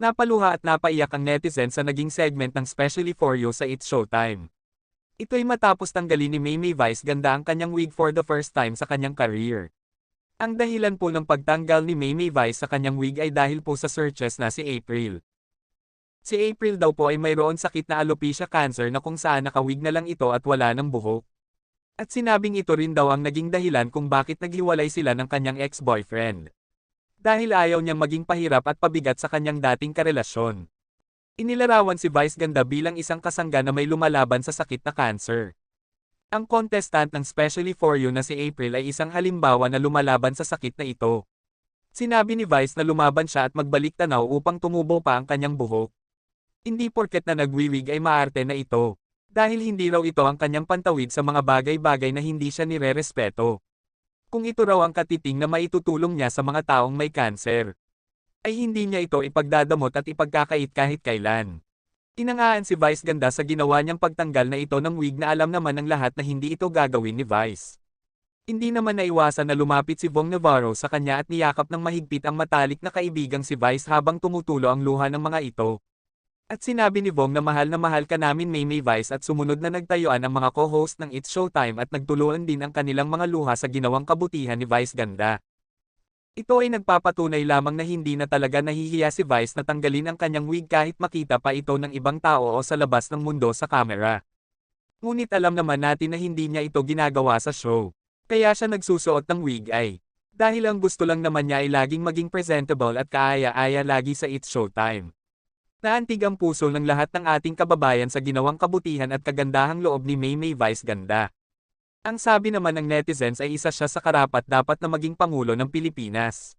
Napaluha at napaiyak ang netizen sa naging segment ng Specially For You sa It's Showtime. Ito'y matapos tanggalin ni Maymay Vice ganda ang kanyang wig for the first time sa kanyang career. Ang dahilan po ng pagtanggal ni Maymay Vice sa kanyang wig ay dahil po sa searches na si April. Si April daw po ay mayroon sakit na alopecia cancer na kung saan nakawig na lang ito at wala ng buhok. At sinabing ito rin daw ang naging dahilan kung bakit naghiwalay sila ng kanyang ex-boyfriend. Dahil ayaw niyang maging pahirap at pabigat sa kanyang dating karelasyon. Inilarawan si Vice Ganda bilang isang kasangga na may lumalaban sa sakit na cancer. Ang contestant ng Specially For You na si April ay isang halimbawa na lumalaban sa sakit na ito. Sinabi ni Vice na lumaban siya at magbalik tanaw upang tumubo pa ang kanyang buhok. Hindi porket na nagwiwig ay maarte na ito. Dahil hindi raw ito ang kanyang pantawid sa mga bagay-bagay na hindi siya nire-respeto. Kung ito raw ang katiting na maitutulong niya sa mga taong may cancer, ay hindi niya ito ipagdadamot at ipagkakait kahit kailan. Inangaan si Vice Ganda sa ginawa niyang pagtanggal na ito ng wig na alam naman ng lahat na hindi ito gagawin ni Vice. Hindi naman naiwasan na lumapit si Vong Navarro sa kanya at niyakap ng mahigpit ang matalik na kaibigang si Vice habang tumutulo ang luha ng mga ito. At sinabi ni Vong na mahal na mahal ka namin Maymay Vice at sumunod na nagtayuan ang mga co-host ng It's Showtime at nagtuluan din ang kanilang mga luha sa ginawang kabutihan ni Vice Ganda. Ito ay nagpapatunay lamang na hindi na talaga nahihiya si Vice na tanggalin ang kanyang wig kahit makita pa ito ng ibang tao o sa labas ng mundo sa kamera. Ngunit alam naman natin na hindi niya ito ginagawa sa show. Kaya siya nagsusuot ng wig ay. Dahil ang gusto lang naman niya ay laging maging presentable at kaaya-aya lagi sa It's Showtime. Naantig ang puso ng lahat ng ating kababayan sa ginawang kabutihan at kagandahang loob ni Maymay Vice Ganda. Ang sabi naman ng netizens ay isa siya sa karapat dapat na maging Pangulo ng Pilipinas.